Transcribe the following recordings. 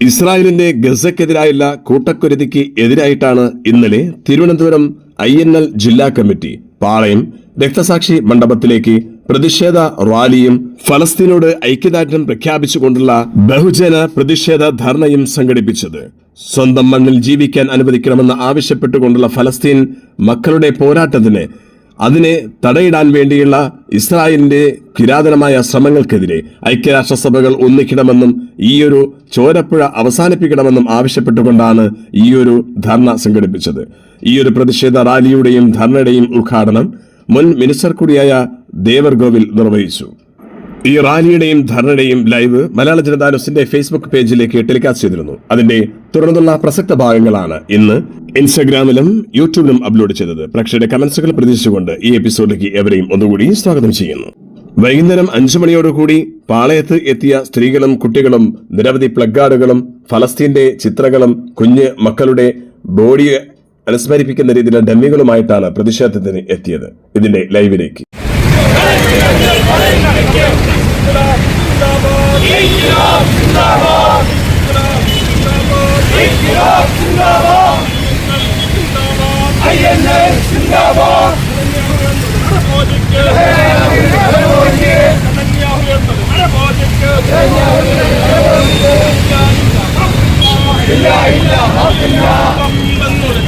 ഇസ്രായേലിന്റെ ഗസക്കെതിരായുള്ള കൂട്ടക്കുരുതിക്ക് എതിരായിട്ടാണ് ഇന്നലെ തിരുവനന്തപുരം ഐ എൻ എൽ ജില്ലാ കമ്മിറ്റി പാളയം രക്തസാക്ഷി മണ്ഡപത്തിലേക്ക് പ്രതിഷേധ റാലിയും ഫലസ്തീനോട് ഐക്യദാർഢ്യം പ്രഖ്യാപിച്ചുകൊണ്ടുള്ള ബഹുജന പ്രതിഷേധ ധർണയും സംഘടിപ്പിച്ചത്. സ്വന്തം മണ്ണിൽ ജീവിക്കാൻ അനുവദിക്കണമെന്ന് ആവശ്യപ്പെട്ടുകൊണ്ടുള്ള ഫലസ്തീൻ മക്കളുടെ പോരാട്ടത്തിന് അതിനെ തടയിടാൻ വേണ്ടിയുള്ള ഇസ്രായേലിന്റെ കിരാതനമായ ശ്രമങ്ങൾക്കെതിരെ ഐക്യരാഷ്ട്രസഭകൾ ഒന്നിക്കണമെന്നും ഈയൊരു ചോരപ്പുഴ അവസാനിപ്പിക്കണമെന്നും ആവശ്യപ്പെട്ടുകൊണ്ടാണ് ഈയൊരു ധർണ സംഘടിപ്പിച്ചത്. ഈയൊരു പ്രതിഷേധ റാലിയുടെയും ധർണയുടെയും ഉദ്ഘാടനം മുൻ മിനിസ്റ്റർ കൂടിയായ ദേവർഗോവിൽ നിർവഹിച്ചു. ഈ റാലിയുടെയും ധർണയുടെയും ലൈവ് മലയാള ജനതാ ന്യൂസിന്റെ ഫേസ്ബുക്ക് പേജിലേക്ക് ടെലികാസ്റ്റ് ചെയ്തിരുന്നു. അതിന്റെ തുടർന്നുള്ള പ്രസക്ത ഭാഗങ്ങളാണ് ഇന്ന് ഇൻസ്റ്റഗ്രാമിലും യൂട്യൂബിലും അപ്ലോഡ് ചെയ്തത്. പ്രേക്ഷകരുടെ കമന്റ്സുകൾ പ്രതീക്ഷിച്ചുകൊണ്ട് ഈ എപ്പിസോഡിലേക്ക് എവരെയും ഒന്നുകൂടി സ്വാഗതം ചെയ്യുന്നു. വൈകുന്നേരം അഞ്ചു മണിയോടുകൂടി പാളയത്ത് എത്തിയ സ്ത്രീകളും കുട്ടികളും നിരവധി പ്ലഗാർഡുകളും ഫലസ്തീന്റെ ചിത്രങ്ങളും കുഞ്ഞ് മക്കളുടെ ബോഡിയെ അനുസ്മരിപ്പിക്കുന്ന രീതിയിലുള്ള ഡമ്മികളുമായിട്ടാണ് പ്രതിഷേധത്തിന് എത്തിയത്. ഇതിന്റെ ലൈവിലേക്ക് ഇല്ല ഇല്ല ഇല്ല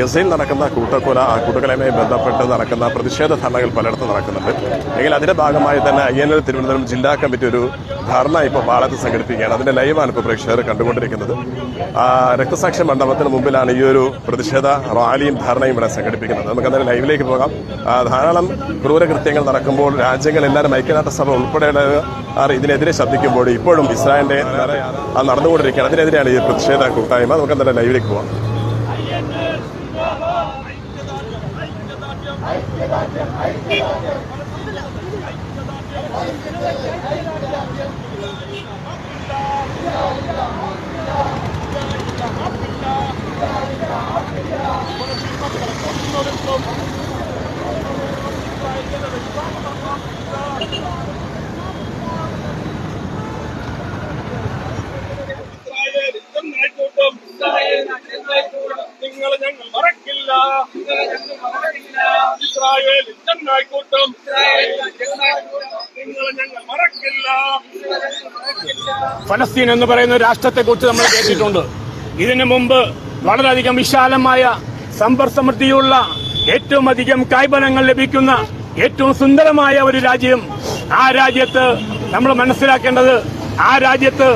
ഗസയിൽ നടക്കുന്ന കൂട്ടക്കൊല കൂട്ടക്കൊലയുമായി ബന്ധപ്പെട്ട് നടക്കുന്ന പ്രതിഷേധ ധർണകൾ പലയിടത്തും നടക്കുന്നുണ്ട്. എങ്കിൽ അതിന്റെ ഭാഗമായി തന്നെ ഐ എൻ എൽ തിരുവനന്തപുരം ജില്ലാ കമ്മിറ്റി ഒരു ധർണ ഇപ്പോൾ പാളത്ത് സംഘടിപ്പിക്കുകയാണ്. അതിന്റെ ലൈവാണ് ഇപ്പോൾ പ്രേക്ഷകർ കണ്ടുകൊണ്ടിരിക്കുന്നത്. ആ, രക്തസാക്ഷി മണ്ഡപത്തിന് മുമ്പിലാണ് ഈ ഒരു പ്രതിഷേധ റാലിയും ധർണയും ഇവിടെ സംഘടിപ്പിക്കുന്നത്. നമുക്ക് എന്തായാലും ലൈവിലേക്ക് പോകാം. ധാരാളം ക്രൂരകൃത്യങ്ങൾ നടക്കുമ്പോൾ രാജ്യങ്ങൾ എല്ലാവരും ഐക്യരാഷ്ട്രസഭ ഉൾപ്പെടെയുള്ള ഇതിനെതിരെ ശബ്ദിക്കുമ്പോൾ ഇപ്പോഴും ഇസ്രായേലിന്റെ നടന്നുകൊണ്ടിരിക്കുകയാണ്. അതിനെതിരെയാണ് ഈ പ്രതിഷേധ കൂട്ടായ്മ. നമുക്ക് എന്തായാലും ലൈവിലേക്ക് പോകാം ഇസ്രായേൽ ചെന്നായിക്കോട്ടും നിങ്ങൾ ഞങ്ങൾ മറക്കില്ല മറക്കില്ല ഫലസ്തീൻ എന്ന് പറയുന്ന രാഷ്ട്രത്തെ കുറിച്ച് നമ്മൾ കേട്ടിട്ടുണ്ട്. ഇതിനു മുമ്പ് വളരെയധികം വിശാലമായ സമ്പർ സമൃദ്ധിയുള്ള ഏറ്റവും അധികം കായ്ഫലങ്ങൾ ലഭിക്കുന്ന ഏറ്റവും സുന്ദരമായ ഒരു രാജ്യം ആ രാജ്യത്ത് നമ്മൾ മനസ്സിലാക്കേണ്ടത് ആ രാജ്യത്ത്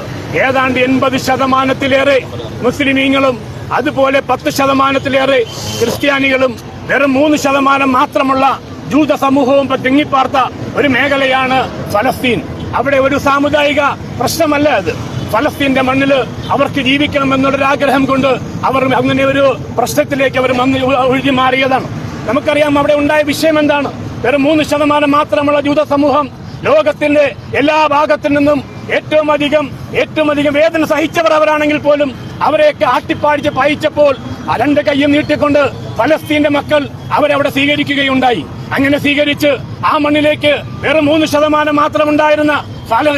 ഏതാണ്ട് എൺപത് ശതമാനത്തിലേറെ മുസ്ലിമീങ്ങളും അതുപോലെ പത്ത് ശതമാനത്തിലേറെ ക്രിസ്ത്യാനികളും വെറും മൂന്ന് ശതമാനം മാത്രമുള്ള ജൂത സമൂഹവും തിങ്ങിപ്പാർത്ത ഒരു മേഖലയാണ് ഫലസ്തീൻ. അവിടെ ഒരു സാമുദായിക പ്രശ്നമല്ല അത്. ഫലസ്തീന്റെ മണ്ണിൽ അവർക്ക് ജീവിക്കണം എന്നുള്ളൊരു ആഗ്രഹം കൊണ്ട് അവർ അങ്ങനെ ഒരു പ്രശ്നത്തിലേക്ക് അവർ വന്ന് ഒഴുകി മാറിയതാണ്. നമുക്കറിയാം അവിടെ ഉണ്ടായ വിഷയം എന്താണ്? വെറും മൂന്ന് ശതമാനം മാത്രമുള്ള ജൂത സമൂഹം ലോകത്തിന്റെ എല്ലാ ഭാഗത്തു നിന്നും ഏറ്റവും അധികം ഏറ്റവും അധികം വേദന സഹിച്ചവർ അവരാണെങ്കിൽ പോലും അവരെയൊക്കെ ആട്ടിപ്പാടിച്ച് പയച്ചപ്പോൾ രണ്ട് കയ്യും നീട്ടിക്കൊണ്ട് ഫലസ്തീന്റെ മക്കൾ അവരവിടെ സ്വീകരിക്കുകയുണ്ടായി. അങ്ങനെ സ്വീകരിച്ച് ആ മണ്ണിലേക്ക് വെറും മൂന്ന് ശതമാനം മാത്രം ഉണ്ടായിരുന്ന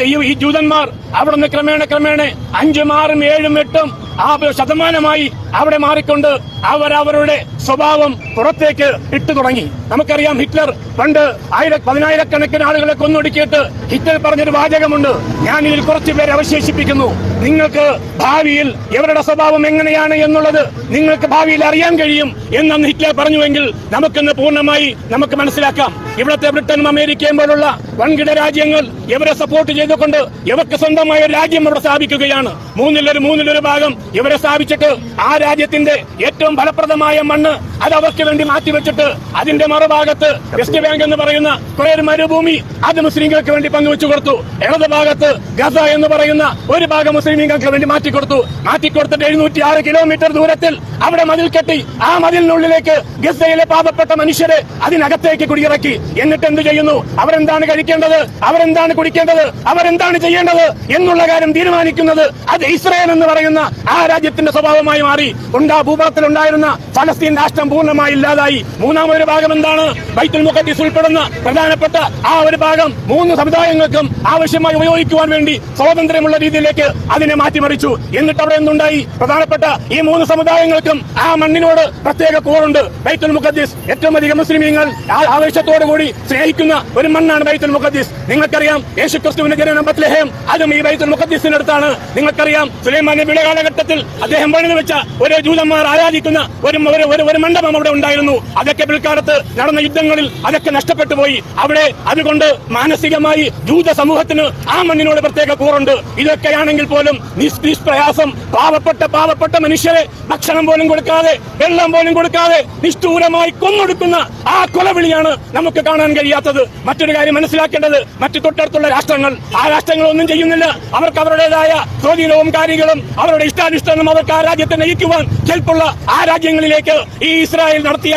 ഈ ജൂതന്മാർ അവിടെ നിന്ന് ക്രമേണ ക്രമേണ അഞ്ചും ആറും ഏഴും എട്ടും ആ ശതമാനമായി അവിടെ മാറിക്കൊണ്ട് അവരവരുടെ സ്വഭാവം പുറത്തേക്ക് ഇട്ടു തുടങ്ങി. നമുക്കറിയാം ഹിറ്റ്ലർ പണ്ട് ആയിര പതിനായിരക്കണക്കിന് ആളുകളെ കൊന്നൊടുക്കിയിട്ട് ഹിറ്റ്ലർ പറഞ്ഞൊരു വാചകമുണ്ട്. ഞാൻ ഇതിൽ കുറച്ചു പേരെ അവശേഷിപ്പിക്കുന്നു. നിങ്ങൾക്ക് ഭാവിയിൽ ഇവരുടെ സ്വഭാവം എങ്ങനെയാണ് എന്നുള്ളത് നിങ്ങൾക്ക് ഭാവിയിൽ അറിയാൻ കഴിയും എന്നന്ന് ഹിറ്റ്ലർ പറഞ്ഞുവെങ്കിൽ നമുക്കിന്ന് പൂർണമായി നമുക്ക് മനസ്സിലാക്കാം. ഇവിടുത്തെ ബ്രിട്ടനും അമേരിക്കയും പോലുള്ള വൻകിട രാജ്യങ്ങൾ ഇവരെ സപ്പോർട്ട് ചെയ്തുകൊണ്ട് ഇവർക്ക് സ്വന്തമായ ഒരു രാജ്യം അവിടെ സ്ഥാപിക്കുകയാണ്. മൂന്നിലൊരു മൂന്നിലൊരു ഭാഗം ഇവരെ സ്ഥാപിച്ചിട്ട് ആ രാജ്യത്തിന്റെ ഏറ്റവും ഫലപ്രദമായ മണ്ണ് അത് അവർക്ക് വേണ്ടി മാറ്റിവെച്ചിട്ട് അതിന്റെ മറുഭാഗത്ത് വെസ്റ്റ് ബാങ്ക് എന്ന് പറയുന്ന കുറെ മരുഭൂമി അത് മുസ്ലിങ്ങൾക്ക് വേണ്ടി പങ്കുവെച്ചു കൊടുത്തു. ഇടത് ഭാഗത്ത് ഗസ എന്ന് പറയുന്ന ഒരു ഭാഗം മുസ്ലിങ്ങൾക്ക് വേണ്ടി മാറ്റിക്കൊടുത്തു മാറ്റിക്കൊടുത്തിട്ട് എഴുന്നൂറ്റി ആറ് കിലോമീറ്റർ ദൂരത്തിൽ അവിടെ മതിൽ കെട്ടി. ആ മതിലിനുള്ളിലേക്ക് ഗസയിലെ പാപപ്പെട്ട മനുഷ്യരെ അതിനകത്തേക്ക് കുടിയിറക്കി. എന്നിട്ട് എന്ത് ചെയ്യുന്നു? അവരെന്താണ് കഴിക്കേണ്ടത്? അവരെന്താണ് കുടിക്കേണ്ടത്? അവരെന്താണ് ചെയ്യേണ്ടത്? എന്നുള്ള കാര്യം തീരുമാനിക്കുന്നത് അത് ഇസ്രായേൽ എന്ന് പറയുന്ന ആ രാജ്യത്തിന്റെ സ്വഭാവമായി മാറി. ഉണ്ടാ ഭൂപടത്തിൽ ഉണ്ടായിരുന്ന ഫലസ്തീൻ രാഷ്ട്രം പൂർണമായി ഇല്ലാതായി. മൂന്നാമൊരു ഭാഗം എന്താണ്? ബൈത്തുൽ മുഖദ്ദീസ് ഉൾപ്പെടുന്ന പ്രധാനപ്പെട്ട ആ ഒരു ഭാഗം മൂന്ന് സമുദായങ്ങൾക്കും ആവശ്യമായി ഉപയോഗിക്കുവാൻ വേണ്ടി സ്വാതന്ത്ര്യമുള്ള രീതിയിലേക്ക് അതിനെ മാറ്റിമറിച്ചു. എന്നിട്ട് അവിടെ എന്തുണ്ടായി? പ്രധാനപ്പെട്ട ഈ മൂന്ന് സമുദായങ്ങൾക്കും ആ മണ്ണിനോട് പ്രത്യേക കൂറുണ്ട്. ബൈത്തുൽ മുഖദ്ദീസ് ഏറ്റവും അധികം മുസ്ലിമീങ്ങൾ ആവേശത്തോടുകൂടി കൂടി സ്നേഹിക്കുന്ന ഒരു മണ്ണാണ് ബൈത്തുൽ മുഖദ്ദീസ്. നിങ്ങൾക്കറിയാം യേശു ക്രിസ്തുവിന്റെ ജനനം ബത്ലഹേം. അതും ഈ ബൈത്തുൽ മുഖദ്ദീസിന്റെ അടുത്താണ്. നിങ്ങൾക്കറിയാം സുലൈമാൻ നബിയുടെ കാലഘട്ടത്തിൽ അദ്ദേഹം പണിതു വെച്ച ഒരു ജൂതന്മാർ ആരാധിക്കുന്ന ഒരു ഒരു ഒരു മണ്ഡപം അവിടെ ഉണ്ടായിരുന്നു. അതൊക്കെ പിൽക്കാലത്ത് നടന്ന യുദ്ധങ്ങളിൽ അതൊക്കെ നഷ്ടപ്പെട്ടു പോയി. അവിടെ അതുകൊണ്ട് മാനസികമായി ജൂത സമൂഹത്തിന് ആ മണ്ണിനോട് പ്രത്യേക കൂറുണ്ട്. ഇതൊക്കെയാണെങ്കിൽ പോലും നിഷ്പ്രയാസം. പാവപ്പെട്ട പാവപ്പെട്ട മനുഷ്യരെ ഭക്ഷണം പോലും കൊടുക്കാതെ വെള്ളം പോലും കൊടുക്കാതെ നിഷ്ഠൂരമായി കൊന്നൊടുക്കുന്ന ആ കൊലവിളിയാണ് നമുക്ക് കാണാൻ കഴിയാത്തത്. മറ്റൊരു കാര്യം മനസ്സിലാക്കേണ്ടത് മറ്റു തൊട്ടടുത്തുള്ള രാഷ്ട്രങ്ങൾ ആ രാഷ്ട്രങ്ങൾ ഒന്നും ചെയ്യുന്നില്ല. അവർക്ക് അവരുടേതായ സ്വാധീനവും കാര്യങ്ങളും അവരുടെ ഇഷ്ടാനിഷ്ടങ്ങളും അവർക്ക് ആ രാജ്യത്തെ നയിക്കുവാൻ കെൽപ്പുള്ള ആ രാജ്യങ്ങളിലേക്ക് ഈ ഇസ്രായേൽ നടത്തിയ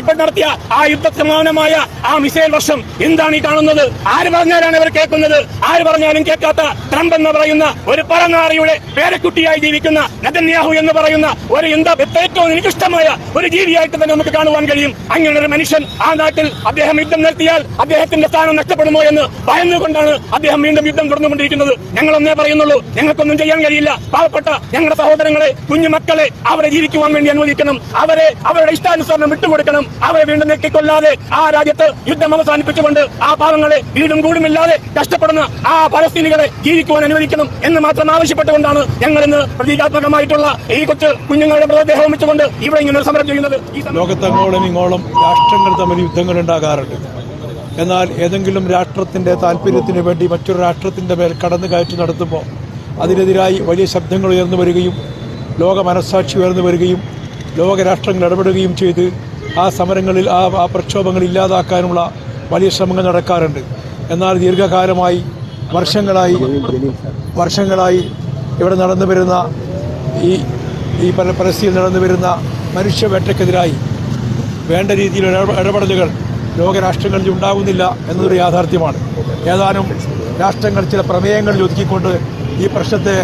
ഇപ്പൊ നടത്തിയ ആ യുദ്ധ സമാനമായ ആ മിസൈൽ വർഷം എന്താണ് ഈ കാണുന്നത്? ആര് പറഞ്ഞാലാണ് ഇവർ കേൾക്കുന്നത്? ആര് പറഞ്ഞാലും കേൾക്കാത്ത ട്രംപ് എന്ന് പറയുന്ന ഒരു പറനാറിയുടെ പേരക്കുട്ടിയായി ജീവിക്കുന്ന നദന്യാഹു എന്ന് പറയുന്ന ഒരു എന്താ ഏറ്റവും എനിക്കിഷ്ടമായ ഒരു ജീവിയായിട്ട് തന്നെ നമുക്ക് കാണുവാൻ കഴിയും. അങ്ങനെ ഒരു മനുഷ്യൻ ആ നാട്ടിൽ അദ്ദേഹം യുദ്ധം നടത്തിയാൽ അദ്ദേഹത്തിന്റെ സ്ഥാനം നഷ്ടപ്പെടുമോ എന്ന് ഭയന്നുകൊണ്ടാണ് അദ്ദേഹം വീണ്ടും യുദ്ധം തുടർന്നുകൊണ്ടിരിക്കുന്നത് ഞങ്ങളൊന്നേ പറയുന്നുള്ളൂ ഞങ്ങൾക്കൊന്നും ചെയ്യാൻ കഴിയില്ല. പാവപ്പെട്ട ഞങ്ങളുടെ സഹോദരങ്ങളെ കുഞ്ഞു മക്കളെ അവരെ ജീവിക്കുവാൻ വേണ്ടി അനുവദിക്കണം. അവരെ അവരുടെ ഇഷ്ടാനുസരണം വിട്ടുകൊടുക്കണം. അവരെ വീണ്ടും നെക്കിക്കൊല്ലാതെ ആ രാജ്യത്ത് യുദ്ധം അവസാനിപ്പിച്ചുകൊണ്ട് ആ പാവങ്ങളെ വീടും കൂടുമില്ലാതെ കഷ്ടപ്പെടുന്ന ആ പലസ്തീനികളെ ജീവിക്കുവാൻ അനുവദിക്കണം എന്ന് മാത്രം ആവശ്യപ്പെട്ടുകൊണ്ടാണ് ഞങ്ങൾ ഇന്ന് പ്രതീകാത്മകമായിട്ടുള്ള ഈ കൊച്ചു കുഞ്ഞുങ്ങളുടെ മൃതദേഹം വെച്ചുകൊണ്ട് ഇവിടെ ഇങ്ങനെ സമരം ചെയ്യുന്നത്. ലോകത്തങ്ങോളം ഇങ്ങോളം രാഷ്ട്രങ്ങൾ തമ്മിൽ യുദ്ധങ്ങൾ ഉണ്ടാകാറുണ്ട്. എന്നാൽ ഏതെങ്കിലും രാഷ്ട്രത്തിന്റെ താല്പര്യത്തിന് വേണ്ടി മറ്റൊരു രാഷ്ട്രത്തിന്റെ മേൽ കടന്നു കയറ്റി നടത്തുമ്പോൾ അതിനെതിരായി വലിയ ശബ്ദങ്ങൾ ഉയർന്നു വരികയും ലോക മനസ്സാക്ഷി ഉയർന്നു വരികയും ലോകരാഷ്ട്രങ്ങൾ ഇടപെടുകയും ചെയ്ത് ആ സമരങ്ങളിൽ ആ ആ പ്രക്ഷോഭങ്ങൾ ഇല്ലാതാക്കാനുള്ള വലിയ ശ്രമങ്ങൾ നടക്കാറുണ്ട്. എന്നാൽ ദീർഘകാലമായി വർഷങ്ങളായി വർഷങ്ങളായി ഇവിടെ നടന്നു വരുന്ന ഈ ഈ പരസ്യയിൽ നടന്നു വരുന്ന മനുഷ്യവേട്ടയ്ക്കെതിരായി വേണ്ട രീതിയിൽ ഇടപെടലുകൾ ലോകരാഷ്ട്രങ്ങളിൽ ഉണ്ടാകുന്നില്ല എന്നതൊരു യാഥാർത്ഥ്യമാണ്. ഏതാനും രാഷ്ട്രങ്ങൾ ചില പ്രമേയങ്ങളിൽ ഒതുക്കിക്കൊണ്ട് ഈ പ്രശ്നത്തെ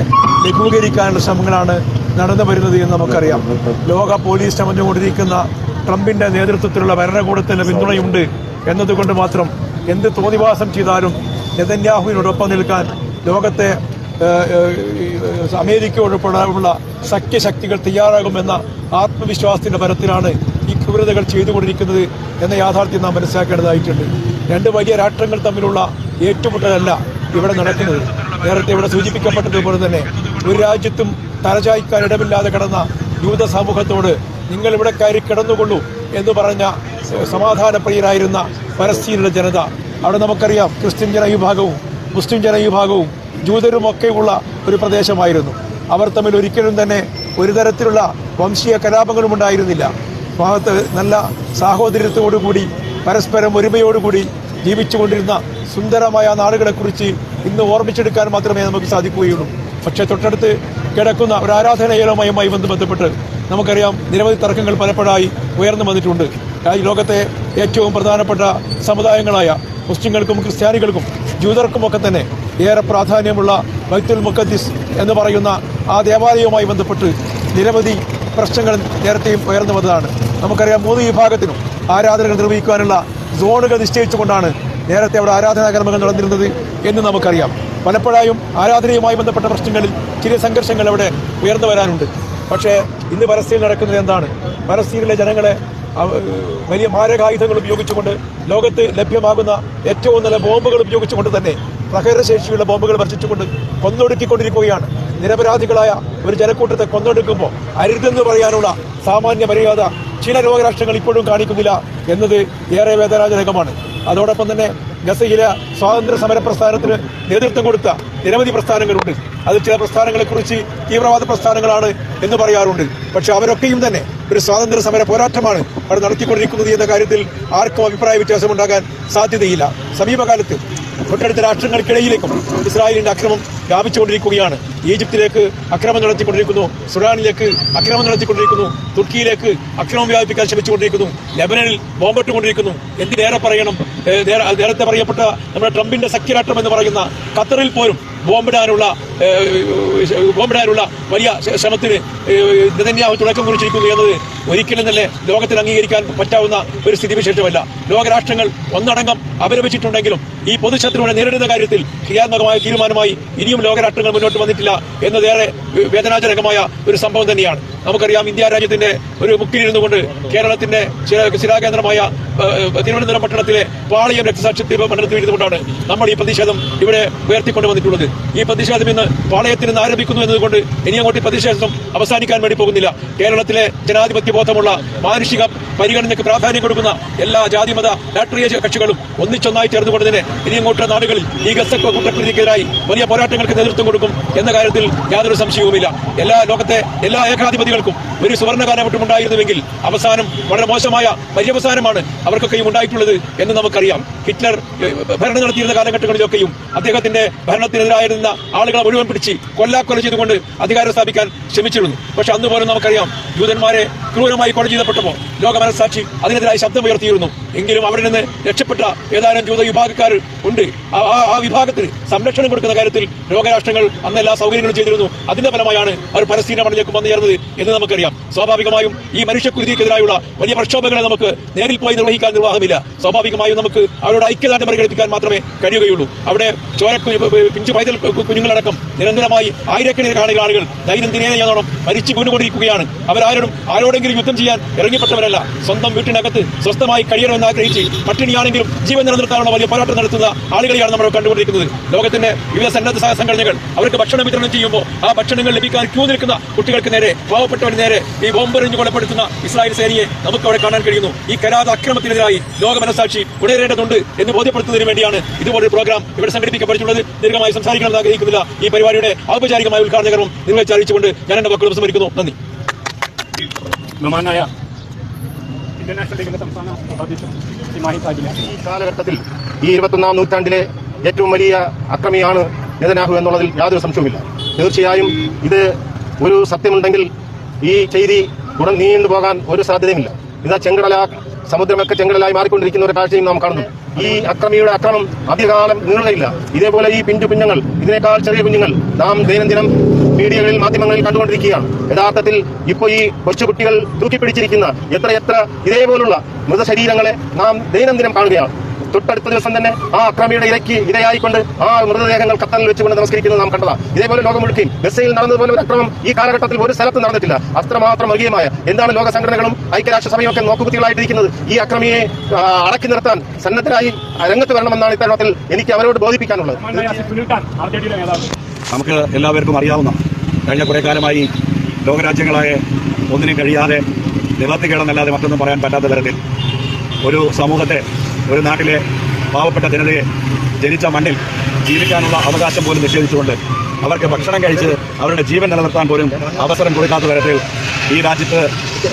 ലഘൂകരിക്കാനുള്ള ശ്രമങ്ങളാണ് നടന്നു വരുന്നത് എന്ന് നമുക്കറിയാം. ലോക പോലീസ് ചമഞ്ഞുകൊണ്ടിരിക്കുന്ന ട്രംപിന്റെ നേതൃത്വത്തിലുള്ള ഭരണകൂടത്തിന്റെ പിന്തുണയുണ്ട് എന്നതുകൊണ്ട് മാത്രം എന്ത് തോന്നിവാസം ചെയ്താലും നെതന്യാഹുവിനോടൊപ്പം നിൽക്കാൻ ലോകത്തെ അമേരിക്കയോടൊപ്പമുള്ള സഖ്യശക്തികൾ തയ്യാറാകുമെന്ന ആത്മവിശ്വാസത്തിന്റെ ഫലത്തിലാണ് ഈ ക്രൂരതകൾ ചെയ്തുകൊണ്ടിരിക്കുന്നത് എന്ന യാഥാർത്ഥ്യം നാം മനസ്സിലാക്കേണ്ടതായിട്ടുണ്ട്. രണ്ട് വലിയ രാഷ്ട്രങ്ങൾ തമ്മിലുള്ള ഏറ്റുമുട്ടലല്ല ഇവിടെ നടക്കുന്നത്. നേരത്തെ ഇവിടെ സൂചിപ്പിക്കപ്പെട്ടതുപോലെ തന്നെ ഒരു രാജ്യത്തും തലചായ്ക്കാൻ ഇടമില്ലാതെ കിടന്ന യൂത സമൂഹത്തോട് നിങ്ങൾ ഇവിടെ കയറി കിടന്നുകൊള്ളൂ എന്ന് പറഞ്ഞ സമാധാന സമാധാനപ്രിയരായിരുന്ന പലസ്തീനിലെ ജനത. അവിടെ നമുക്കറിയാം ക്രിസ്ത്യൻ ജനവിഭാഗവും മുസ്ലിം ജനവിഭാഗവും ജൂതരുമൊക്കെയുള്ള ഒരു പ്രദേശമായിരുന്നു. അവർ തമ്മിൽ ഒരിക്കലും തന്നെ ഒരു തരത്തിലുള്ള വംശീയ കലാപങ്ങളും ഉണ്ടായിരുന്നില്ല. ഭാഗത്ത് നല്ല സാഹോദര്യത്തോടുകൂടി പരസ്പരം ഒരുമയോടുകൂടി ജീവിച്ചുകൊണ്ടിരുന്ന സുന്ദരമായ നാടുകളെക്കുറിച്ച് ഇന്ന് ഓർമ്മിച്ചെടുക്കാൻ മാത്രമേ നമുക്ക് സാധിക്കുകയുള്ളൂ. പക്ഷേ തൊട്ടടുത്ത് കിടക്കുന്ന ഒരു ആരാധനാലയവുമായി ബന്ധപ്പെട്ട് നമുക്കറിയാം നിരവധി തർക്കങ്ങൾ പലപ്പോഴായി ഉയർന്നു വന്നിട്ടുണ്ട്. ലോകത്തെ ഏറ്റവും പ്രധാനപ്പെട്ട സമുദായങ്ങളായ മുസ്ലിങ്ങൾക്കും ക്രിസ്ത്യാനികൾക്കും ജൂതർക്കുമൊക്കെ തന്നെ ഏറെ പ്രാധാന്യമുള്ള ബൈത്തുൽ മുഖദ്ദിസ് എന്ന് പറയുന്ന ആ ദേവാലയവുമായി ബന്ധപ്പെട്ട് നിരവധി പ്രശ്നങ്ങൾ നേരത്തെയും ഉയർന്നു വന്നതാണ്. നമുക്കറിയാം മൂന്ന് വിഭാഗത്തിനും ആരാധനകൾ നിർവഹിക്കാനുള്ള സോണുകൾ നിശ്ചയിച്ചുകൊണ്ടാണ് നേരത്തെ അവിടെ ആരാധനാകർമ്മങ്ങൾ നടന്നിരുന്നത് എന്ന് നമുക്കറിയാം. പലപ്പോഴായും ആരാധനയുമായി ബന്ധപ്പെട്ട പ്രശ്നങ്ങളിൽ ചില സംഘർഷങ്ങൾ അവിടെ ഉയർന്നു വരാനുണ്ട്. പക്ഷേ ഇന്ന് പരസ്യയിൽ നടക്കുന്നത് എന്താണ്? പരസ്യയിലെ ജനങ്ങളെ വലിയ മാരകായുധങ്ങൾ ഉപയോഗിച്ചുകൊണ്ട് ലോകത്ത് ലഭ്യമാകുന്ന ഏറ്റവും നല്ല ബോംബുകൾ ഉപയോഗിച്ചുകൊണ്ട് തന്നെ പ്രഹരശേഷിയുള്ള ബോംബുകൾ വർഷിച്ചുകൊണ്ട് കൊന്നൊടുക്കിക്കൊണ്ടിരിക്കുകയാണ്. നിരപരാധികളായ ഒരു ജനക്കൂട്ടത്തെ കൊന്നൊടുക്കുമ്പോൾ അരുതെന്ന് പറയാനുള്ള സാമാന്യ മര്യാദ ചില ലോകരാഷ്ട്രങ്ങൾ ഇപ്പോഴും കാണിക്കുന്നില്ല എന്നത് ഏറെ വേദനാജനകമാണ്. അതോടൊപ്പം തന്നെ ഗസയിലെ സ്വാതന്ത്ര്യ സമര പ്രസ്ഥാനത്തിന് നേതൃത്വം കൊടുത്ത നിരവധി പ്രസ്ഥാനങ്ങളുണ്ട്. അതിൽ ചില പ്രസ്ഥാനങ്ങളെക്കുറിച്ച് തീവ്രവാദ പ്രസ്ഥാനങ്ങളാണ് എന്ന് പറയാറുണ്ട്. പക്ഷെ അവരൊക്കെയും തന്നെ ഒരു സ്വാതന്ത്ര്യ സമര പോരാട്ടമാണ് അവർ നടത്തിക്കൊണ്ടിരിക്കുന്നത് എന്ന കാര്യത്തിൽ ആർക്കും അഭിപ്രായ വ്യത്യാസമുണ്ടാകാൻ സാധ്യതയില്ല. സമീപകാലത്ത് തൊട്ടടുത്ത രാഷ്ട്രങ്ങൾക്കിടയിലേക്കും ഇസ്രായേലിന്റെ അക്രമം വ്യാപിച്ചുകൊണ്ടിരിക്കുകയാണ്. ഈജിപ്തിലേക്ക് അക്രമം നടത്തിക്കൊണ്ടിരിക്കുന്നു. സുഡാനിലേക്ക് അക്രമം നടത്തിക്കൊണ്ടിരിക്കുന്നു. തുർക്കിയിലേക്ക് അക്രമം വ്യാപിപ്പിക്കാൻ ശ്രമിച്ചുകൊണ്ടിരിക്കുന്നു. ലെബനനിൽ ബോംബിട്ടുകൊണ്ടിരിക്കുന്നു. എന്തിനേറെ പറയണം? നേരത്തെ പറയപ്പെട്ട നമ്മുടെ ട്രംപിന്റെ സഖ്യരാഷ്ട്രം എന്ന് പറയുന്ന ഖത്തറിൽ പോലും ബോംബിടാനുള്ള ബോംബിടാനുള്ള വലിയ ശ്ര- ശ്രമത്തിന് നിതന്യാവ് തുടക്കം കുറിച്ചിരിക്കുന്നു എന്നത് ഒരിക്കലും തന്നെ ലോകത്തിൽ അംഗീകരിക്കാൻ പറ്റാവുന്ന ഒരു സ്ഥിതിവിശേഷമല്ല. ലോകരാഷ്ട്രങ്ങൾ ഒന്നടങ്കം അപലപിച്ചിട്ടുണ്ടെങ്കിലും ഈ പൊതുശത്രുവിനെ നേരിടുന്ന കാര്യത്തിൽ ക്രിയാത്മകമായ തീരുമാനമായി ഇനിയും ലോകരാഷ്ട്രങ്ങൾ മുന്നോട്ട് വന്നിട്ടില്ല എന്നതേറെ വേദനാജനകമായ ഒരു സംഭവം തന്നെയാണ്. നമുക്കറിയാം ഇന്ത്യ രാജ്യത്തിന്റെ ഒരു മുക്കിലിരുന്നു കൊണ്ട് കേരളത്തിന്റെ ശിലാ- ശിലാകേന്ദ്രമായ തിരുവനന്തപുരം പട്ടണത്തിലെ പാളയം രക്തസാക്ഷി മണ്ഡലത്തിൽ ഇരുന്നുകൊണ്ടാണ് നമ്മൾ ഈ പ്രതിഷേധം ഇവിടെ ഉയർത്തിക്കൊണ്ട് വന്നിട്ടുള്ളത് ഈ പ്രതിഷേധം ഇന്ന് പാളയത്തിൽ നിന്ന് ആരംഭിക്കുന്നു എന്നതുകൊണ്ട് ഇനി അങ്ങോട്ട് പ്രതിഷേധം അവസാനിക്കാൻ വേണ്ടി പോകുന്നില്ല. കേരളത്തിലെ ജനാധിപത്യ ബോധമുള്ള മാനുഷിക പരിഗണനയ്ക്ക് പ്രാധാന്യം കൊടുക്കുന്ന എല്ലാ ജാതിമത രാഷ്ട്രീയ കക്ഷികളും ഒന്നിച്ചൊന്നായി ചേർന്നുകൊണ്ട് തന്നെ ഇനി അങ്ങോട്ടുള്ള നാടുകളിൽ ഈ ഗസക്കോ കുറ്റപ്രതിക്കെതിരായി വലിയ പോരാട്ടങ്ങൾക്ക് നേതൃത്വം കൊടുക്കും എന്ന കാര്യത്തിൽ യാതൊരു സംശയവുമില്ല. എല്ലാ ലോകത്തെ എല്ലാ ഏകാധിപതികൾക്കും ഒരു സുവർണ കാലഘട്ടം ഉണ്ടായിരുന്നുവെങ്കിൽ അവസാനം വളരെ മോശമായ പര്യവസാനമാണ് അവർക്കൊക്കെയും ഉണ്ടായിട്ടുള്ളത് എന്ന് നമുക്കറിയാം. ഹിറ്റ്ലർ ഭരണം നടത്തിയിരുന്ന കാലഘട്ടങ്ങളിലൊക്കെയും അദ്ദേഹത്തിന്റെ ഭരണത്തിനെതിരായിരുന്ന ആളുകളെ മുഴുവൻ പിടിച്ച് കൊല്ലാക്കൊല ചെയ്തുകൊണ്ട് അധികാരം സ്ഥാപിക്കാൻ ശ്രമിച്ചിരുന്നു. പക്ഷെ അന്ന് പോലും നമുക്കറിയാം ജൂതന്മാരെ ക്രൂരമായി കൊല ചെയ്തപ്പെട്ടപ്പോൾ ലോക മനസ്സാക്ഷി അതിനെതിരായി ശബ്ദമുയർത്തിയിരുന്നു എങ്കിലും അവിടെ നിന്ന് രക്ഷപ്പെട്ട ഏതാനും ജൂത വിഭാഗക്കാർ ഉണ്ട്. ആ വിഭാഗത്തിന് സംരക്ഷണം കൊടുക്കുന്ന കാര്യത്തിൽ ലോകരാഷ്ട്രങ്ങൾ അന്ന് എല്ലാ സൗകര്യങ്ങളും ചെയ്തിരുന്നു. അതിന്റെ ഫലമായാണ് അവർ പലസ്തീന മണ്ണിലേക്ക് വന്നു ചേർന്നത് എന്ന് നമുക്കറിയാം. സ്വാഭാവികമായും ഈ മനുഷ്യക്കുരുതിക്കെതിരായുള്ള വലിയ പ്രക്ഷോഭങ്ങളെ നമുക്ക് നേരിൽ പോയി നിർവഹിക്കാൻ നിർവാഹമില്ല. സ്വാഭാവികമായും നമുക്ക് അവരുടെ ഐക്യദാർഢ്യം പ്രകടിപ്പിക്കാൻ മാത്രമേ കഴിയുകയുള്ളൂ. അവിടെ ചോര പിഞ്ചു പൈതൽ കുഞ്ഞുങ്ങളടക്കം നിരന്തരമായി ആയിരക്കണക്കിന് ആളുകൾ ആളുകൾ ദൈനംദിനേനോണം മരിച്ചു വീണുകൊണ്ടിരിക്കുകയാണ്. അവരാരോടും ആരോടെങ്കിലും യുദ്ധം ചെയ്യാൻ ഇറങ്ങിപ്പെട്ടവരല്ല. സ്വന്തം വീട്ടിനകത്ത് സ്വസ്ഥമായി കഴിയണമെന്ന് ആഗ്രഹിച്ച് പട്ടിണിയാണെങ്കിലും ജീവൻ നിലനിർത്താനുള്ള വലിയ പോരാട്ടം നടത്തുന്ന ആളുകളെയാണ് നമ്മൾ കണ്ടുകൊണ്ടിരിക്കുന്നത്. ലോകത്തിന്റെ വിവിധ സന്നദ്ധ സംഘടനകൾ അവർക്ക് ഭക്ഷണം വിതരണം ചെയ്യുമ്പോൾ ആ ഭക്ഷണങ്ങൾ ലഭിക്കാൻ ക്യൂ നിൽക്കുന്ന കുട്ടികൾക്ക് നേരെ പാവപ്പെട്ടവന് നേരെ ഈ ബോംബെറിഞ്ഞ് കൊലപ്പെടുത്തുന്ന ഇസ്രായേൽ സേനയെ നമുക്ക് അവിടെ കാണാൻ കഴിയുന്നു. ഈ കരാത അക്രമത്തിനെതിരായി ലോക മനസാക്ഷി ഉണരേണ്ടതുണ്ട് എന്ന് ബോധ്യപ്പെടുത്തുന്നതിന് വേണ്ടിയാണ് ഇതുപോലൊരു പ്രോഗ്രാം ഇവിടെ സംഘടിപ്പിക്കപ്പെട്ടിട്ടുള്ളത്. ദീർഘമായി സംസാരിക്കണമെന്ന് ആഗ്രഹിക്കുന്നില്ല. ഈ പരിപാടിയുടെ ഔപചാരികമായ ഉദ്ഘാടന കർമ്മം നിർവഹിച്ച് അറിയിച്ചുകൊണ്ട് ഞാൻ എന്റെ മക്കളും സ്മരിക്കുന്നു നന്ദി. ബഹുമാനായ ഇന്ത്യൻ നാഷണൽ ലീഗിന്റെ സംസ്ഥാന അധ്യക്ഷൻ ശ്രീ മാഹി ഈ കാലഘട്ടത്തിൽ ഈ ഇരുപത്തൊന്നാം നൂറ്റാണ്ടിലെ ഏറ്റവും വലിയ അക്രമിയാണ് നെതന്യാഹു എന്നുള്ളതിൽ യാതൊരു സംശയവുമില്ല. തീർച്ചയായും ഇത് ഒരു സത്യമുണ്ടെങ്കിൽ ഈ ചെയ്തി ഉടൻ നീണ്ടു പോകാൻ ഒരു സാധ്യതയുമില്ല. ഇതാ ചെങ്കടല സമുദ്രമൊക്കെ ചെങ്കടലായി മാറിക്കൊണ്ടിരിക്കുന്ന ഒരു കാഴ്ചയും നാം കാണുന്നു. ഈ അക്രമിയുടെ അക്രമം അധികകാലം നീളുകയില്ല. ഇതേപോലെ ഈ പിഞ്ചു കുഞ്ഞുങ്ങൾ ഇതിനേക്കാൾ ചെറിയ കുഞ്ഞുങ്ങൾ നാം ദൈനംദിനം മീഡിയകളിൽ മാധ്യമങ്ങളിൽ കണ്ടുകൊണ്ടിരിക്കുകയാണ്. യഥാർത്ഥത്തിൽ ഇപ്പോൾ ഈ കൊച്ചുകുട്ടികൾ തൂക്കിപ്പിടിച്ചിരിക്കുന്ന എത്രയെത്ര ഇതേപോലുള്ള മൃതശരീരങ്ങളെ നാം ദൈനംദിനം കാണുകയാണ്. തൊട്ടടുത്ത ദിവസം തന്നെ ആ അക്രമിയുടെ ഇരയ്ക്ക് ഇരയായിക്കൊണ്ട് ആ മൃതദേഹങ്ങൾ കത്തലിൽ വെച്ചുകൊണ്ട് നമസ്കരിക്കുന്നത് നാം കണ്ടതാണ് ഇതേപോലെ ലോകം മുഴുക്കുകയും ഗസയിൽ നടന്നതുപോലെ ഒരു അക്രമം ഈ കാലഘട്ടത്തിൽ ഒരു സ്ഥലത്ത് നടന്നിട്ടില്ല. അത്രമാത്രം മൃഗീയമായ എന്താണ് ലോക സംഘടനകളും ഐക്യരാഷ്ട്രസഭയും ഒക്കെ നോക്കുകുത്തികളായിട്ടിരിക്കുന്നത്? ഈ അക്രമിയെ അടക്കി നിർത്താൻ സന്നദ്ധരായി രംഗത്ത് വരണമെന്നാണ് ഇത്തരത്തിൽ എനിക്ക് അവരോട് ബോധിപ്പിക്കാനുള്ളത്. നമുക്ക് എല്ലാവർക്കും അറിയാവുന്ന കഴിഞ്ഞ കുറേ കാലമായി ലോകരാജ്യങ്ങളായ ഒന്നിനും കഴിയാതെ നിവർത്തിക്കേണമെന്നല്ലാതെ മറ്റൊന്നും പറയാൻ പറ്റാത്ത തരത്തിൽ ഒരു സമൂഹത്തെ ഒരു നാട്ടിലെ പാവപ്പെട്ട ജനതയെ ജനിച്ച മണ്ണിൽ ജീവിക്കാനുള്ള അവകാശം പോലും നിഷേധിച്ചുകൊണ്ട് അവർക്ക് ഭക്ഷണം കഴിച്ച് അവരുടെ ജീവൻ നിലനിർത്താൻ പോലും അവസരം കൊടുക്കാത്ത തരത്തിൽ ഈ രാജ്യത്ത്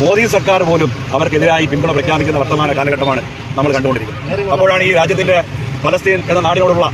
മോദി സർക്കാർ പോലും അവർക്കെതിരായി പിന്തുണ പ്രഖ്യാപിക്കുന്ന വർത്തമാന കാലഘട്ടമാണ് നമ്മൾ കണ്ടുകൊണ്ടിരിക്കുന്നത്. അപ്പോഴാണ് ഈ രാജ്യത്തിന്റെ ഫലസ്തീൻ എന്ന നാടിനോടുള്ള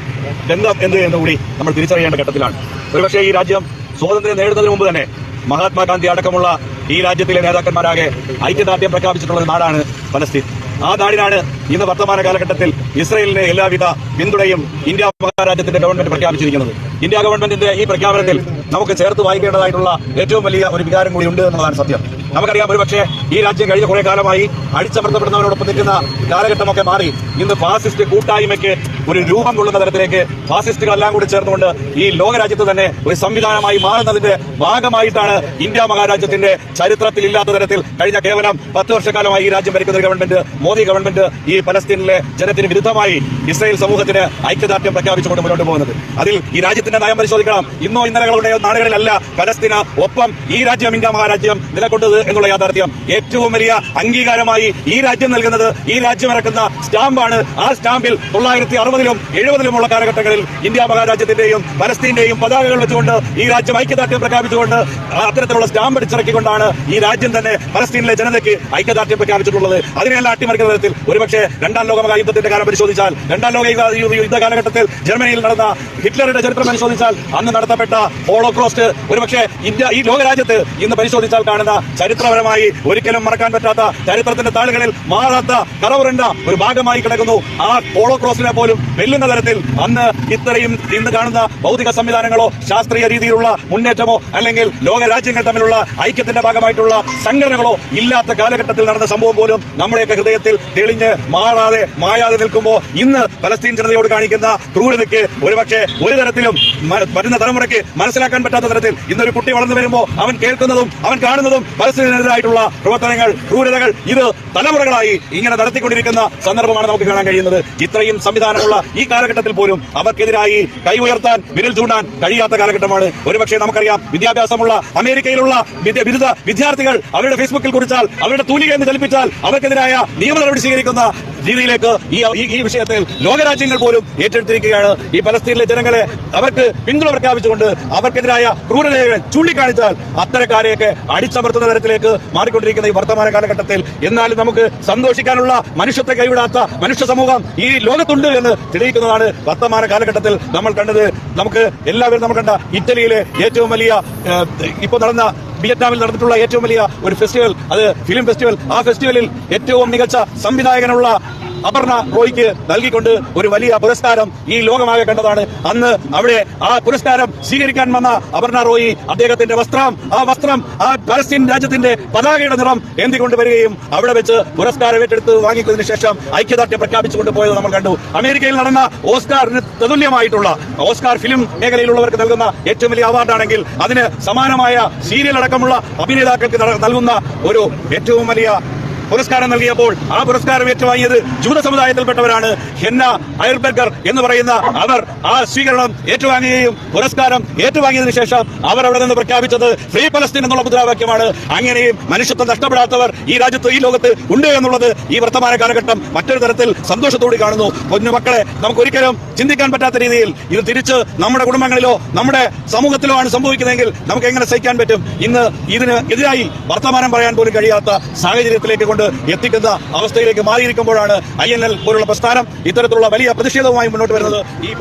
ബന്ധം എന്ത് എന്നുകൂടി നമ്മൾ തിരിച്ചറിയേണ്ട ഘട്ടത്തിലാണ്. ഒരുപക്ഷേ ഈ രാജ്യം സ്വാതന്ത്ര്യം നേടുന്നതിന് മുമ്പ് തന്നെ മഹാത്മാഗാന്ധി അടക്കമുള്ള ഈ രാജ്യത്തിലെ നേതാക്കന്മാരാകെ ഐക്യദാർഢ്യം പ്രഖ്യാപിച്ചിട്ടുള്ള നാടാണ് ഫലസ്തീൻ. ആ നാടിനാണ് ഇന്ന് വർത്തമാന കാലഘട്ടത്തിൽ ഇസ്രയേലിന് എല്ലാവിധ പിന്തുണയും ഇന്ത്യ മഹാരാജ്യത്തിന്റെ ഗവൺമെന്റ് പ്രഖ്യാപിച്ചിരിക്കുന്നത്. ഇന്ത്യ ഗവൺമെന്റിന്റെ ഈ പ്രഖ്യാപനത്തിൽ നമുക്ക് ചേർത്ത് വായിക്കേണ്ടതായിട്ടുള്ള ഏറ്റവും വലിയ ഒരു വികാരം കൂടി ഉണ്ട് എന്നുള്ളതാണ് സത്യം. നമുക്കറിയാം ഒരുപക്ഷെ ഈ രാജ്യം കഴിഞ്ഞ കുറെ കാലമായി അടിച്ചമർത്തപ്പെടുന്നവരോടൊപ്പം നിൽക്കുന്ന കാലഘട്ടമൊക്കെ മാറി. ഇന്ന് ഫാസിസ്റ്റ് കൂട്ടായ്മയ്ക്ക് ഒരു രൂപം കൊള്ളുന്ന തരത്തിലേക്ക് ഫാസിസ്റ്റുകളെല്ലാം കൂടി ചേർന്നുകൊണ്ട് ഈ ലോകരാജ്യത്ത് തന്നെ ഒരു സംവിധാനമായി മാറുന്നതിന്റെ ഭാഗമായിട്ടാണ് ഇന്ത്യ മഹാരാജ്യത്തിന്റെ ചരിത്രത്തിൽ ഇല്ലാത്ത തരത്തിൽ കഴിഞ്ഞ കേവലം പത്ത് വർഷക്കാലമായി ഈ രാജ്യം ഭരിക്കുന്ന ഗവൺമെന്റ് മോദി ഗവൺമെന്റ് ഈ പലസ്തീനിലെ ജനത്തിന് വിരുദ്ധമായി ഇസ്രായേൽ സമൂഹത്തിന് ഐക്യദാർഢ്യം പ്രഖ്യാപിച്ചുകൊണ്ട് മുന്നോട്ട് പോകുന്നത്. അതിൽ ഈ രാജ്യത്തിന്റെ നയം പരിശോധിക്കണം. ഇന്നോ ഇന്നലെ നാടുകളിലല്ല. പലസ്തീന ഒപ്പം ഈ രാജ്യം ഇന്ത്യ മഹാരാജ്യം നിലകൊണ്ടത് എന്നുള്ള യാഥാർത്ഥ്യം. ഏറ്റവും വലിയ അംഗീകാരമായി ഈ രാജ്യം നൽകുന്നത് ഈ രാജ്യം ഇറക്കുന്ന സ്റ്റാമ്പാണ്. ആ സ്റ്റാമ്പിൽ തൊള്ളായിരത്തി അറുപത് അറുപതിലും എഴുപതിലുമുള്ള കാലഘട്ടങ്ങളിൽ ഇന്ത്യ മഹാരാജ്യത്തിന്റെയും പലസ്തീന്റെയും പതാകകൾ വെച്ചുകൊണ്ട് ഈ രാജ്യം ഐക്യദാർഢ്യം പ്രഖ്യാപിച്ചുകൊണ്ട് അത്തരത്തിലുള്ള സ്റ്റാമ്പ് അടിച്ചിറക്കിക്കൊണ്ടാണ് ഈ രാജ്യം തന്നെ പലസ്തീനിലെ ജനതയ്ക്ക് ഐക്യദാർഢ്യം പ്രഖ്യാപിച്ചിട്ടുള്ളത്. അതിനെല്ലാം അട്ടിമറിക്കുന്ന തരത്തിൽ ഒരുപക്ഷെ രണ്ടാം ലോക മഹായുദ്ധത്തിന്റെ കാലം പരിശോധിച്ചാൽ രണ്ടാം ലോക യുദ്ധ കാലഘട്ടത്തിൽ ജർമ്മനിയിൽ നടന്ന ഹിറ്റ്ലറുടെ ചരിത്രം പരിശോധിച്ചാൽ അന്ന് നടത്തപ്പെട്ട ഹോളോക്രോസ്റ്റ് ഒരുപക്ഷെ ഇന്ത്യ ഈ ലോകരാജ്യത്ത് ഇന്ന് പരിശോധിച്ചാൽ കാണുന്ന ചരിത്രപരമായി ഒരിക്കലും മറക്കാൻ പറ്റാത്ത ചരിത്രത്തിന്റെ താളുകളിൽ മാറാത്ത കറവറിന്റെ ഒരു ഭാഗമായി കിടക്കുന്നു. ആ ഹോളോക്രോസിനെ പോലും വെല്ലുന്ന തരത്തിൽ അന്ന് ഇത്രയും ഇന്ന് കാണുന്ന ഭൗതിക സംവിധാനങ്ങളോ ശാസ്ത്രീയ രീതിയിലുള്ള മുന്നേറ്റമോ അല്ലെങ്കിൽ ലോകരാജ്യങ്ങൾ തമ്മിലുള്ള ഐക്യത്തിന്റെ ഭാഗമായിട്ടുള്ള സംഘടനകളോ ഇല്ലാത്ത കാലഘട്ടത്തിൽ നടന്ന സംഭവം പോലും നമ്മുടെയൊക്കെ ഹൃദയത്തിൽ തെളിഞ്ഞ് മാറാതെ മായാതെ നിൽക്കുമ്പോൾ ഇന്ന് പലസ്തീൻ ജനതയോട് കാണിക്കുന്ന ക്രൂരതയ്ക്ക് ഒരുപക്ഷെ ഒരു തരത്തിലും വരുന്ന തലമുറയ്ക്ക് മനസ്സിലാക്കാൻ പറ്റാത്ത തരത്തിൽ ഇന്നൊരു കുട്ടി വളർന്നു വരുമ്പോൾ അവൻ കേൾക്കുന്നതും അവൻ കാണുന്നതും പലസ്തീനെതിരായിട്ടുള്ള പ്രവർത്തനങ്ങൾ ക്രൂരതകൾ ഇത് തലമുറകളായി ഇങ്ങനെ നടത്തിക്കൊണ്ടിരിക്കുന്ന സന്ദർഭമാണ് നമുക്ക് കാണാൻ കഴിയുന്നത്. ഇത്രയും സംവിധാനമുള്ള ഈ കാലഘട്ടത്തിൽ പോലും അവർക്കെതിരായി കൈ ഉയർത്താൻ വിരൽ ചൂണ്ടാൻ കഴിയാത്ത കാലഘട്ടമാണ്. ഒരുപക്ഷെ നമുക്കറിയാം വിദ്യാഭ്യാസമുള്ള അമേരിക്കയിലുള്ള ബിരുദ വിദ്യാർത്ഥികൾ അവരുടെ ഫേസ്ബുക്കിൽ കുറിച്ചാൽ അവരുടെ തൂലിക എന്ന് ചലിപ്പിച്ചാൽ അവർക്കെതിരായ നിയമ നടപടി സ്വീകരിക്കുന്ന രീതിയിലേക്ക് ഈ ഈ- വിഷയത്തിൽ ലോകരാജ്യങ്ങൾ പോലും ഏറ്റെടുത്തിരിക്കുകയാണ്. ഈ പലസ്തീനിലെ ജനങ്ങളെ അവർക്ക് പിന്തുണ പ്രഖ്യാപിച്ചുകൊണ്ട് അവർക്കെതിരായ ക്രൂരതകൾ ചൂണ്ടിക്കാണിച്ചാൽ അത്തരക്കാരെയൊക്കെ അടിച്ചമർത്തുന്ന തരത്തിലേക്ക് മാറിക്കൊണ്ടിരിക്കുന്ന ഈ വർത്തമാന കാലഘട്ടത്തിൽ എന്നാലും നമുക്ക് സന്തോഷിക്കാനുള്ള മനുഷ്യത്തെ കൈവിടാത്ത മനുഷ്യ സമൂഹം ഈ ലോകത്തുണ്ട് എന്ന് തെളിയിക്കുന്നതാണ് വർത്തമാന കാലഘട്ടത്തിൽ നമ്മൾ കണ്ടത്. നമുക്ക് എല്ലാവരും നമ്മൾ കണ്ട ഇറ്റലിയിലെ ഏറ്റവും വലിയ ഇപ്പൊ ഇപ്പോൾ നടന്ന വിയറ്റ്നാമിൽ നടന്നിട്ടുള്ള ഏറ്റവും വലിയ ഒരു ഫെസ്റ്റിവൽ അത് ഫിലിം ഫെസ്റ്റിവൽ. ആ ഫെസ്റ്റിവലിൽ ഏറ്റവും മികച്ച സംവിധായകനുള്ള അപർണ റോയ്ക്ക് നൽകിക്കൊണ്ട് ഒരു വലിയ പുരസ്കാരം ഈ ലോകമാകെ കണ്ടതാണ്. അന്ന് അവിടെ ആ പുരസ്കാരം സ്വീകരിക്കാൻ വന്ന അപർണ റോയി അദ്ദേഹത്തിന്റെ വസ്ത്രം ആ വസ്ത്രം ആ പലസ്തീൻ രാജ്യത്തിന്റെ പതാകയുടെ നിറം എന്തിക്കൊണ്ട് വരികയും അവിടെ വെച്ച് പുരസ്കാരം ഏറ്റെടുത്ത് വാങ്ങിക്കുന്നതിന് ശേഷം ഐക്യദാർഢ്യം പ്രഖ്യാപിച്ചുകൊണ്ട് പോയത് നമ്മൾ കണ്ടു. അമേരിക്കയിൽ നടന്ന ഓസ്കാറിന് തതുല്യമായിട്ടുള്ള ഓസ്കാർ ഫിലിം മേഖലയിലുള്ളവർക്ക് നൽകുന്ന ഏറ്റവും വലിയ അവാർഡാണെങ്കിൽ അതിന് സമാനമായ സീരിയൽ അടക്കമുള്ള അഭിനേതാക്കൾക്ക് നൽകുന്ന ഒരു ഏറ്റവും വലിയ പുരസ്കാരം നൽകിയപ്പോൾ ആ പുരസ്കാരം ഏറ്റുവാങ്ങിയത് ജൂത സമുദായത്തിൽപ്പെട്ടവരാണ്. ഹെന്ന അയർബർഗർ എന്ന് പറയുന്ന അവർ ആ സ്വീകരണം ഏറ്റുവാങ്ങുകയും പുരസ്കാരം ഏറ്റുവാങ്ങിയതിനു ശേഷം അവർ അവിടെ നിന്ന് പ്രഖ്യാപിച്ചത് ഫ്രീ പലസ്തീൻ എന്നുള്ള മുദ്രാവാക്യമാണ്. അങ്ങനെയും മനുഷ്യത്വം നഷ്ടപ്പെടാത്തവർ ഈ രാജ്യത്ത് ഈ ലോകത്ത് ഉണ്ട് എന്നുള്ളത് ഈ വർത്തമാന കാലഘട്ടം മറ്റൊരു തരത്തിൽ സന്തോഷത്തോടെ കാണുന്നു. കുഞ്ഞു മക്കളെ നമുക്ക് ഒരിക്കലും ചിന്തിക്കാൻ പറ്റാത്ത രീതിയിൽ ഇത് തിരിച്ച് നമ്മുടെ കുടുംബങ്ങളിലോ നമ്മുടെ സമൂഹത്തിലോ ആണ് സംഭവിക്കുന്നതെങ്കിൽ നമുക്ക് എങ്ങനെ സഹിക്കാൻ പറ്റും? ഇന്ന് ഇതിന് എതിരായി വർത്തമാനം പറയാൻ പോലും കഴിയാത്ത സാഹചര്യത്തിലേക്ക് കൊണ്ട് എത്തിക്കുന്ന അവസ്ഥയിലേക്ക് മാറിയിരിക്കുമ്പോഴാണ് ഐ എൻ എൽ പോലുള്ള പ്രസ്ഥാനം ഇത്തരത്തിലുള്ള വലിയ പ്രതിഷേധവുമായി മുന്നോട്ട് വരുന്നത്. ഈ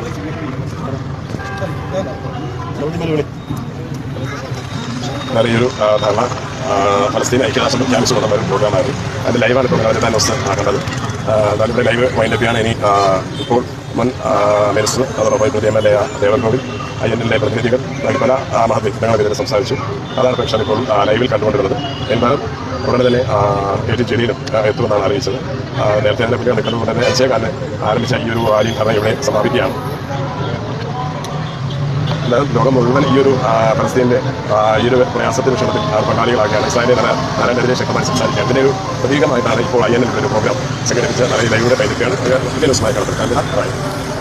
ധർണ ആ, ഫലസ്തീൻ ഐക്യരാഷ്ട്ര പ്രഖ്യാപിച്ചു പ്രഖ്യാപിച്ചുകൊണ്ടുള്ള ഒരു പ്രോഗ്രാമായിരുന്നു അതിന്റെ ലൈവാണ് ഇപ്പോൾ തന്നെ ദിവസം കണ്ടത് ആ, എന്നാലും ഇവിടെ ലൈവ് വൈൻഡപ്പ് ചെയ്യാണ്. ഇനി ഇപ്പോൾ മുൻ മിനിസ്റ്റർ അതോടൊപ്പം പുതിയ M L A Devarkovil I N എല്ലിലെ പ്രതിനിധികൾ അങ്ങനെ പല ആ, മഹത് വ്യക്തികളെതിരെ സംസാരിച്ചു. അതാണ് പ്രേക്ഷകർ ഇപ്പോൾ ലൈവിൽ കണ്ടുകൊണ്ടിരുന്നത്. എന്തായാലും ഉടനെ തന്നെ കെ എ ടി ജലീലും എത്തുമെന്നാണ് അറിയിച്ചത്. നേരത്തെ തന്നെ പുള്ളി നിൽക്കുന്നതുകൊണ്ട് തന്നെ അച്ചേക്കാരനെ ആരംഭിച്ച ഈ ഒരു ആര്യം കഥ ഇവിടെ സമാപിക്കുകയാണ്. ലോകം മുഴുവൻ ഈ ഒരു ആ, ഈ ഒരു പ്രയാസത്തിന് ക്ഷണത്തിൽ പങ്കാളികളാക്കിയാണ് ഇസ്രായേലിൽ നല്ല നരനെതിരെ ശക്തമായി സംസാരിക്കുക. അതിന്റെ ഒരു പ്രതീകമായിട്ടാണ് ഇപ്പോൾ ഐ എൻ ഒരു പ്രോഗ്രാം സംഘടിപ്പിച്ച് നല്ല ലൈവിലൂടെ കൈതൊക്കെയാണ് പുതിയ ദിവസമായി കാണുന്നത്